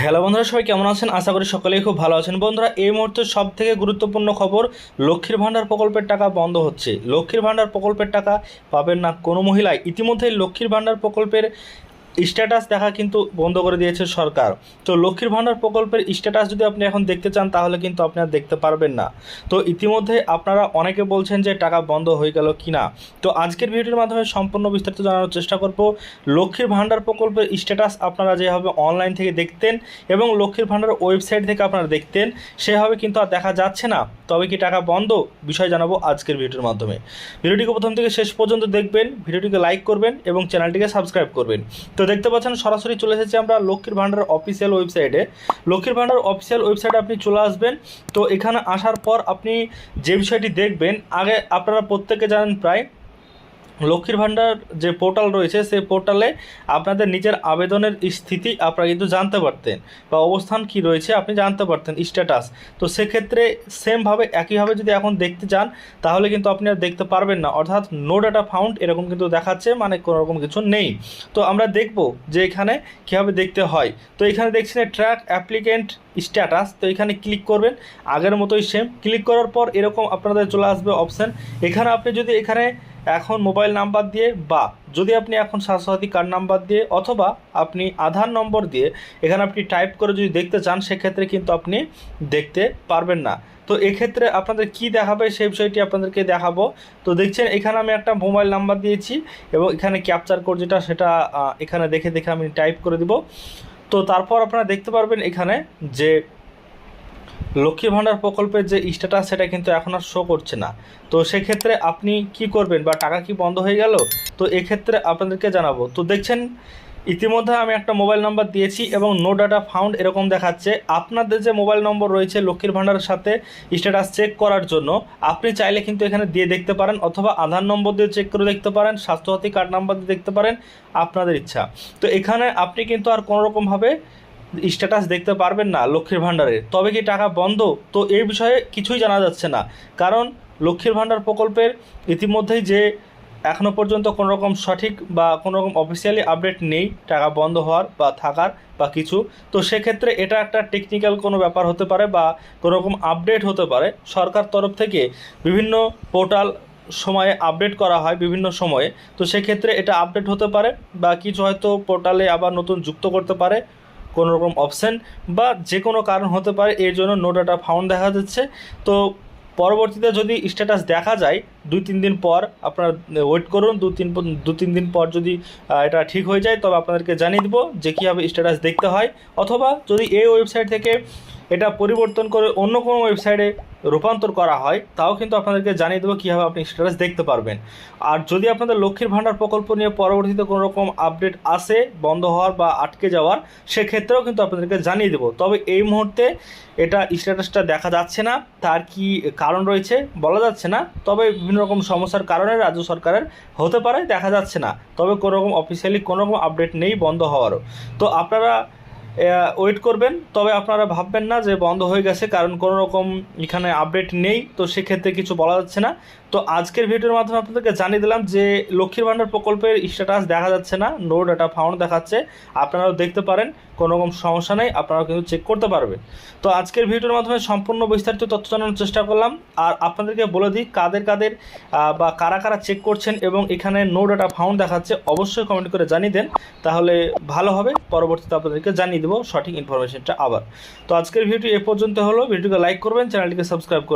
Hello বন্ধুরা, সবাই কেমন আছেন? আশা করি সকলেই খুব ভালো আছেন। বন্ধুরা, এই মুহূর্তে সব থেকে গুরুত্বপূর্ণ খবর, লক্ষ্মীর ভাণ্ডার প্রকল্পের টাকা বন্ধ হচ্ছে। লক্ষ্মীর ভাণ্ডার প্রকল্পের টাকা পাবেন না কোনো মহিলাই। ইতিমধ্যেই লক্ষ্মীর ভাণ্ডার প্রকল্পের স্ট্যাটাস দেখা কিন্তু বন্ধ করে দিয়েছে সরকার। তো লক্ষ্মীর ভাণ্ডার প্রকল্পের স্ট্যাটাস যদি আপনি এখন দেখতে চান, তাহলে কিন্তু আপনি আর দেখতে পারবেন না। তো ইতিমধ্যে আপনারা অনেকে বলছেন যে টাকা বন্ধ হয়ে গেল কি না তো আজকের ভিডিওর মাধ্যমে সম্পূর্ণ বিস্তারিত জানানোর চেষ্টা করব। লক্ষ্মীর ভাণ্ডার প্রকল্পের স্ট্যাটাস আপনারা যেভাবে অনলাইন থেকে দেখতেন এবং লক্ষ্মীর ভাণ্ডার ওয়েবসাইট থেকে আপনারা দেখতেন, সেভাবে কিন্তু আর দেখা যাচ্ছে না। তবে কি টাকা বন্ধ? বিষয় জানাব আজকের ভিডিওর মাধ্যমে। ভিডিওটিকে প্রথম থেকে শেষ পর্যন্ত দেখবেন, ভিডিওটিকে লাইক করবেন এবং চ্যানেলটিকে সাবস্ক্রাইব করবেন। তো দেখতে পাচ্ছেন, সরাসরি চলে এসেছি আমরা লক্ষ্মীর ভাণ্ডার অফিসিয়াল ওয়েবসাইটে লক্ষ্মীর ভাণ্ডার অফিসিয়াল ওয়েবসাইটে আপনি চলে আসবেন। তো এখানে আসার পর আপনি যে বিষয়টি দেখবেন, আগে আপনারা প্রত্যেকে জানেন প্রায় লক্ষ্মীর ভাণ্ডার যে পোর্টাল রয়েছে, সেই পোর্টালে আপনাদের নিজের আবেদনের স্থিতি আপনারা কিন্তু জানতে পারতেন বা অবস্থান কি রয়েছে আপনি জানতে পারতেন স্ট্যাটাস তো সেক্ষেত্রে সেমভাবে একইভাবে যদি এখন দেখতে চান, তাহলে কিন্তু আপনি আর দেখতে পারবেন না। অর্থাৎ নো ডাটা ফাউন্ড এরকম কিন্তু দেখাচ্ছে মানে কোনো রকম কিছু নেই। তো আমরা দেখব যে এখানে কীভাবে দেখতে হয়। তো এখানে দেখছেন ট্র্যাক অ্যাপ্লিকেন্ট স্ট্যাটাস তো এখানে ক্লিক করবেন। আগের মতোই সেম ক্লিক করার পর এরকম আপনাদের চলে আসবে অপশান এখানে আপনি যদি এখানে এখন মোবাইল নাম্বার দিয়ে বা যদি আপনি এখন স্বাস্থ্যসাথী কার্ড নাম্বার দিয়ে অথবা আপনি আধার নম্বর দিয়ে এখানে আপনি টাইপ করে যদি দেখতে চান, সেক্ষেত্রে কিন্তু আপনি দেখতে পারবেন না। তো এক্ষেত্রে আপনাদের কি দেখাবে সেই বিষয়টি আপনাদেরকে দেখাবো। তো দেখছেন, এখানে আমি একটা মোবাইল নাম্বার দিয়েছি এবং এখানে ক্যাপচার কোড যেটা, সেটা এখানে দেখে দেখে আমি টাইপ করে দিব। তো তারপর আপনারা দেখতে পারবেন এখানে যে লক্ষ্মী ভাণ্ডার প্রকল্পের যে স্ট্যাটাস, সেটা কিন্তু এখন আর শো করছে না। তো সেক্ষেত্রে আপনি কি করবেন বা টাকা কি বন্ধ হয়ে গেল? তো এক্ষেত্রে আপনাদেরকে জানাব। তো দেখছেন, ইতিমধ্যে আমি একটা মোবাইল নাম্বার দিয়েছি এবং নো ডাটা ফাউন্ড এরকম দেখাচ্ছে। আপনাদের যে মোবাইল নম্বর রয়েছে লক্ষ্মীর ভাণ্ডারের সাথে স্ট্যাটাস চেক করার জন্য, আপনি চাইলে কিন্তু এখানে দিয়ে দেখতে পারেন অথবা আধার নম্বর দিয়ে চেক করে দেখতে পারেন, স্বাস্থ্যসাথী কার্ড নাম্বার দিয়ে দেখতে পারেন, আপনাদের ইচ্ছা। তো এখানে আপনি কিন্তু আর কোনো রকমভাবে স্ট্যাটাস দেখতে পারবেন না লক্ষ্মীর ভাণ্ডারের তবে কি টাকা বন্ধ? তো এই বিষয়ে কিছুই জানা যাচ্ছে না। কারণ লক্ষ্মীর ভাণ্ডার প্রকল্পের ইতিমধ্যেই যে এখনও পর্যন্ত কোনো রকম সঠিক বা কোনো রকম অফিসিয়ালি আপডেট নেই টাকা বন্ধ হওয়ার বা থাকার বা কিছু, তো সেক্ষেত্রে এটা একটা টেকনিক্যাল কোনো ব্যাপার হতে পারে বা কোনো রকম আপডেট হতে পারে। সরকার তরফ থেকে বিভিন্ন পোর্টাল সময়ে আপডেট করা হয় বিভিন্ন সময়ে, তো সেক্ষেত্রে এটা আপডেট হতে পারে বা কিছু হয়তো পোর্টালে আবার নতুন যুক্ত করতে পারে। কোনো রকম অপশান বা যে কোনো কারণ হতে পারে, এর জন্য নো ডাটা ফাউন্ড দেখা যাচ্ছে। তো পরবর্তীতে যদি স্ট্যাটাস দেখা যায়, দুই তিন দিন পর আপনার ওয়েট করুন, দু তিন দু তিন দিন পর যদি এটা ঠিক হয়ে যায়, তবে আপনাদেরকে জানিয়ে দেবো যে কীভাবে স্ট্যাটাস দেখতে হয়। অথবা যদি এই ওয়েবসাইট থেকে এটা পরিবর্তন করে অন্য কোনো ওয়েবসাইটে রূপান্তর করা হয়, তাও কিন্তু আপনাদেরকে জানিয়ে দেবো কীভাবে আপনি স্ট্যাটাস দেখতে পারবেন। আর যদি আপনাদের লক্ষ্মীর ভাণ্ডার প্রকল্প নিয়ে পরবর্তীতে কোনো রকম আপডেট আসে, বন্ধ হওয়ার বা আটকে যাওয়ার, সেক্ষেত্রেও কিন্তু আপনাদেরকে জানিয়ে দেবো। তবে এই মুহূর্তে এটা স্ট্যাটাসটা দেখা যাচ্ছে না, তার কি কারণ রয়েছে বলা যাচ্ছে না। তবে বিভিন্ন রকম সমস্যার কারণে রাজ্য সরকারের হতে পারে, দেখা যাচ্ছে না। তবে কোনো রকম অফিসিয়ালি কোনো রকম আপডেট নেই, বন্ধ হওয়ারও। তো আপনারা ওয়েট করবেন। তবে আপনারা ভাববেন না যে বন্ধ হয়ে গেছে, কারণ কোনো রকম এখানে আপডেট নেই, তো সেক্ষেত্রে কিছু বলা যাচ্ছে না। তো আজকের ভিডিওর মাধ্যমে আপনাদেরকে জানিয়ে দিলাম যে লক্ষ্মীর ভাণ্ডার প্রকল্পের স্ট্যাটাস দেখা যাচ্ছে না নো ডাটা ফাউন্ড দেখাচ্ছে। আপনারাও দেখতে পারেন। কোনো রকম সমস্যা নেই, আপনারাও কিন্তু চেক করতে পারবে তো আজকের ভিডিওর মাধ্যমে সম্পূর্ণ বিস্তারিত তথ্য জানানোর চেষ্টা করলাম। আর আপনাদেরকে বলে দিই, কাদের কাদের বা কারা কারা চেক করছেন এবং এখানে নো ডাটা ফাউন্ড দেখাচ্ছে, অবশ্যই কমেন্ট করে জানিয়ে দেন। তাহলে ভালো হবে, পরবর্তীতে আপনাদেরকে জানিয়ে দেবো সঠিক ইনফরমেশনটা আবার। তো আজকের ভিডিও এ পর্যন্ত হলো, ভিডিওকে লাইক করবেন চ্যানেলটিকে সাবস্ক্রাইব করে